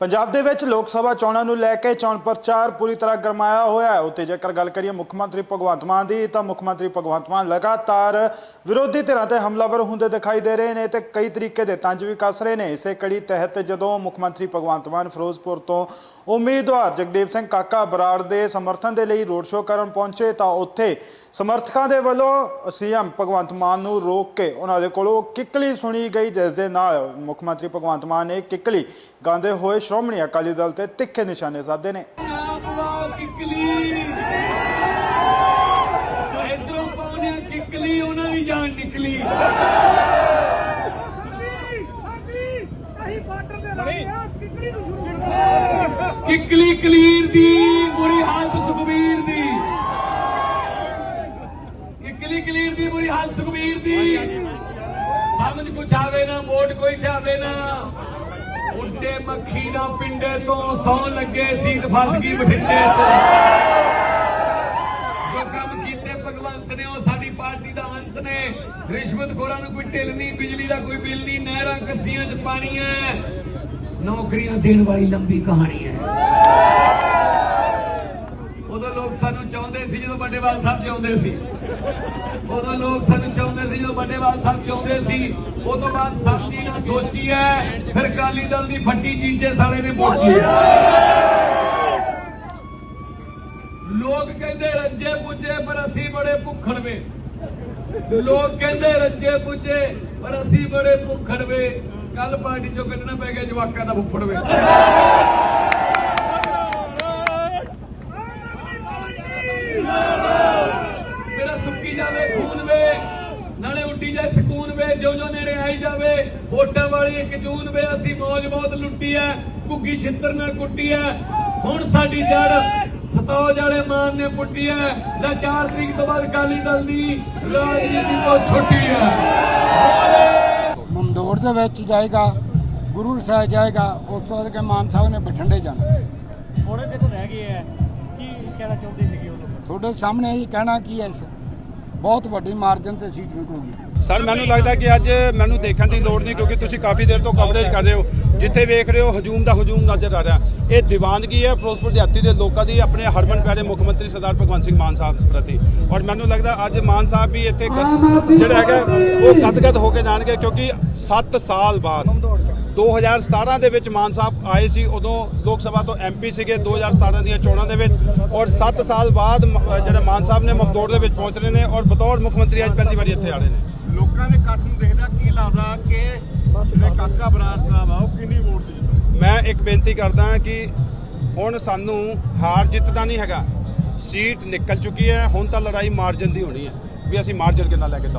ਪੰਜਾਬ ਦੇ ਵਿੱਚ ਲੋਕ ਸਭਾ ਚੋਣਾਂ ਨੂੰ ਲੈ ਕੇ ਚੋਣ ਪ੍ਰਚਾਰ ਪੂਰੀ ਤਰ੍ਹਾਂ ਗਰਮਾਇਆ ਹੋਇਆ ਹੈ। ਉੱਤੇ ਜੇਕਰ ਗੱਲ ਕਰੀਏ ਮੁੱਖ ਮੰਤਰੀ ਭਗਵੰਤ ਮਾਨ ਦੀ, ਤਾਂ ਮੁੱਖ ਮੰਤਰੀ ਭਗਵੰਤ ਮਾਨ ਲਗਾਤਾਰ ਵਿਰੋਧੀ ਧਿਰਾਂ ਤੇ ਹਮਲਾਵਰ ਹੁੰਦੇ ਦਿਖਾਈ ਦੇ ਰਹੇ ਨੇ ਤੇ ਕਈ ਤਰੀਕੇ ਦੇ ਤੰਜ ਵੀ ਕੱਸ ਰਹੇ ਨੇ। ਇਸੇ ਕੜੀ ਤਹਿਤ ਜਦੋਂ ਮੁੱਖ ਮੰਤਰੀ ਭਗਵੰਤ ਮਾਨ ਫਿਰੋਜ਼ਪੁਰ ਤੋਂ ਉਮੀਦਵਾਰ ਜਗਦੇਵ ਸਿੰਘ ਕਾਕਾ ਬਰਾੜ ਦੇ ਸਮਰਥਨ ਦੇ ਲਈ ਰੋਡ ਸ਼ੋਅ ਕਰਨ ਪਹੁੰਚੇ, ਤਾਂ ਉੱਥੇ ਸਮਰਥਕਾਂ ਦੇ ਵੱਲੋਂ ਸੀਐਮ ਭਗਵੰਤ ਮਾਨ ਨੂੰ ਰੋਕ ਕੇ ਉਹਨਾਂ ਦੇ ਕੋਲੋਂ ਕਿੱਕਲੀ ਸੁਣੀ ਗਈ, ਜਿਸ ਦੇ ਨਾਲ ਮੁੱਖ ਮੰਤਰੀ ਭਗਵੰਤ ਮਾਨ ਨੇ ਕਿੱਕਲੀ ਗਾਉਂਦੇ ਹੋਏ ਸ਼੍ਰੋਮਣੀ ਅਕਾਲੀ ਦਲ ਤੇ ਤਿੱਖੇ ਨਿਸ਼ਾਨੇ ਸਾਧੇ ਨੇ। ਇਧਰੋਂ ਪਾਉਣੇ ਕਿਕਲੀ, ਉਹਨਾਂ ਦੀ ਜਾਨ ਨਿਕਲੀ। ਅਸੀਂ ਕਲੀਰ ਦੀ, ਬੁਰੀ ਹਾਲਤ ਸੁਖਬੀਰ ਦੀ। ਕਿਕਲੀ ਕਲੀਰ ਦੀ, ਬੁਰੀ ਹਾਲਤ ਸੁਖਬੀਰ ਦੀ। ਸਮਝ ਕੁਛ ਆਵੇ ਨਾ, ਵੋਟ ਕੋਈ ਆਵੇ ਨਾ। ਉੱਡੇ ਮੱਖੀ ਨਾ ਪਿੰਡੇ ਤੋਂ, ਸੌ ਲੱਗੇ ਸੀਟ ਫਸ ਗਈ ਬਠਿੰਡੇ ਤੋਂ। ਜੋ ਕੰਮ ਕੀਤੇ ਭਗਵੰਤ ਨੇ, ਉਹ ਸਾਡੀ ਪਾਰਟੀ ਦਾ ਅੰਤ ਨੇ। ਰਿਸ਼ਵਤਖੋਰਾਂ ਨੂੰ ਕੋਈ ਢਿੱਲ ਨਹੀਂ, ਬਿਜਲੀ ਦਾ ਕੋਈ ਬਿੱਲ ਨਹੀਂ, ਨਹਿਰਾਂ ਕੱਸੀਆਂ 'ਚ ਪਾਣੀ ਹੈ। ਨੌਕਰੀਆਂ ਦੇਣ ਵਾਲੀ ਲੰਬੀ ਕਹਾਣੀ ਹੈ। ਉਦੋਂ ਲੋਕ ਸਾਨੂੰ ਚਾਹੁੰਦੇ ਸੀ, ਜਦੋਂ ਵੱਡੇਵਾਲ ਸਾਹਿਬ ਚਾਹੁੰਦੇ ਸੀ। ਉਦੋਂ ਲੋਕ ਸਾਨੂੰ ਚਾਹੁੰਦੇ ਸੀ ਸਾਹਿਬ ਚਾਹੁੰਦੇ ਸੀ, ਉਹ ਤੋਂ ਬਾਅਦ ਸਬਜ਼ੀ ਨਾ ਸੋਚੀ ਹੈ, ਫਿਰ ਕਾਲੀ ਦਲ ਦੀ ਫੱਟੀ ਜੀਜੇ ਸਾਲੇ ਨੇ ਪਹੁੰਚੀ ਲੋਕ ਕਹਿੰਦੇ ਰੱਜੇ ਪੁੱਜੇ, ਪਰ ਅਸੀਂ ਬੜੇ ਭੁੱਖੜ ਵੇ। ਲੋਕ ਕਹਿੰਦੇ ਰੱਜੇ ਪੁੱਜੇ, ਪਰ ਅਸੀਂ ਬੜੇ ਭੁੱਖੜ ਵੇ। ਕੱਲ ਪਾਰਟੀ ਚੋਂ ਕੱਢਣਾ ਪੈ ਗਿਆ ਜਵਾਕਾਂ ਦਾ ਫੁੱਫੜ ਵੇ। ਮੇਰਾ ਸੁੱਕੀ ਜਾਵੇ, ਖੂਨ ਨਾਲੇ ਉੱਡੀ ਜਾਏ ਸਕੂਨ ਵੇ ਜੋ ਜੋ ਨੇੜੇ ਆਈ ਜਾਵੇ। ਵੋਟਾਂ ਵਾਲੀ ਇੱਕ ਜੂਨ ਵੇ ਅਸੀਂ ਮੌਜ ਬਹੁਤ ਲੁੱਟੀ ਐ ਘੁੱਗੀ ਛਿੱਤਰ ਨਾਲ ਕੁੱਟੀ ਐ। ਹੁਣ ਸਾਡੀ ਜੜ ਸਤੌਜ ਵਾਲੇ ਮਾਨ ਨੇ ਪੁੱਟੀ ਐ। ਲੈ 4 ਤਰੀਕ ਤੋਂ ਬਾਅਦ ਕਾਲੀ ਦਲ ਦੀ ਰਾਜਨੀਤੀ ਤੋਂ ਛੁੱਟੀ ਐ। ਮਮਦੋੜ ਦੇ ਵਿੱਚ ਜਾਏਗਾ ਗੁਰੂ ਸਾਹਿਬ ਜਾਏਗਾ ਉਸ ਤੋਂ ਬਾਅਦ ਕੇ ਮਾਨ ਸਾਹਿਬ ਨੇ ਬਠਿੰਡੇ ਜਾਣਾ। ਥੋੜੇ ਦਿਨ ਰਹਿ ਗਏ ਆ ਕੀ ਕਹਿਣਾ ਚਾਹੁੰਦੇ ਸੀਗੇ ਉਹ ਲੋਕ? ਤੁਹਾਡੇ ਸਾਹਮਣੇ ਹੀ ਕਹਿਣਾ ਕੀ ਹੈ ਇਸ ਬਹੁਤ ਵੱਡੀ ਮਾਰਜਨ ਤੇ ਸੀਟ ਨਿਕਲੂਗੀ ਸਰ ਮੈਨੂੰ ਲੱਗਦਾ ਕਿ ਅੱਜ ਮੈਨੂੰ ਦੇਖਣ ਦੀ ਲੋੜ ਨਹੀਂ ਕਿਉਂਕਿ ਤੁਸੀਂ ਕਾਫੀ ਦੇਰ ਤੋਂ ਕਵਰੇਜ ਕਰ ਰਹੇ ਹੋ। ਜਿੱਥੇ ਵੇਖ ਰਹੇ ਹੋ ਹਜੂਮ ਦਾ ਹਜੂਮ ਨਜ਼ਰ ਆ ਰਿਹਾ। ਇਹ ਦੀਵਾਨਗੀ ਹੈ ਫਿਰੋਜ਼ਪੁਰ ਦਿਹਾਤੀ ਦੇ ਲੋਕਾਂ ਦੀ, ਆਪਣੇ ਹਰਮਨ ਪਿਆਰੇ ਮੁੱਖ ਮੰਤਰੀ ਸਰਦਾਰ ਭਗਵੰਤ ਸਿੰਘ ਮਾਨ ਸਾਹਿਬ ਪ੍ਰਤੀ। ਔਰ ਮੈਨੂੰ ਲੱਗਦਾ ਅੱਜ ਮਾਨ ਸਾਹਿਬ ਵੀ ਇੱਥੇ ਜਿਹੜਾ ਹੈਗਾ, ਉਹ ਗਦਗਦ ਹੋ ਕੇ ਜਾਣਗੇ ਕਿਉਂਕਿ 7 ਸਾਲ ਬਾਅਦ 2017 ਦੇ ਵਿੱਚ ਮਾਨ ਸਾਹਿਬ ਆਏ ਸੀ ਉਦੋਂ ਲੋਕ ਸਭਾ ਤੋਂ ਐਮਪੀ ਸੀਗੇ 2017 ਦੀਆਂ ਚੋਣਾਂ ਦੇ ਵਿੱਚ ਔਰ 7 ਸਾਲ ਬਾਅਦ ਜਿਹੜੇ ਮਾਨ ਸਾਹਿਬ ਨੇ ਮਮਦੋੜ ਦੇ ਵਿੱਚ ਪਹੁੰਚ ਰਹੇ ਨੇ ਔਰ ਬਤੌਰ ਮੁੱਖ ਮੰਤਰੀ ਅੱਜ ਪਹਿਲੀ ਵਾਰੀ ਇੱਥੇ ਆ ਰਹੇ ਨੇ ਲੋਕਾਂ ਦੇ ਇਕੱਠ ਨੂੰ ਦੇਖਦਾ ਕੀ ਲੱਗਦਾ ਕਿ ਜਿਹੜੇ ਕਾਕਾ ਬਰਾੜ ਸਾਹਿਬ ਆ ਉਹ ਕਿੰਨੀ ਵੋਟ ਤੇ ਜਿੱਤਣਗੇ? ਮੈਂ ਇੱਕ ਬੇਨਤੀ ਕਰਦਾ ਹਾਂ ਕਿ ਹੁਣ ਸਾਨੂੰ ਹਾਰ ਜਿੱਤ ਦਾ ਨਹੀਂ ਹੈਗਾ ਸੀਟ ਨਿਕਲ ਚੁੱਕੀ ਹੈ ਹੁਣ ਤਾਂ ਲੜਾਈ ਮਾਰਜਨ ਦੀ ਹੋਣੀ ਹੈ ਵੀ ਅਸੀਂ ਮਾਰਜਨ ਕਿੰਨਾ ਲੈ ਕੇ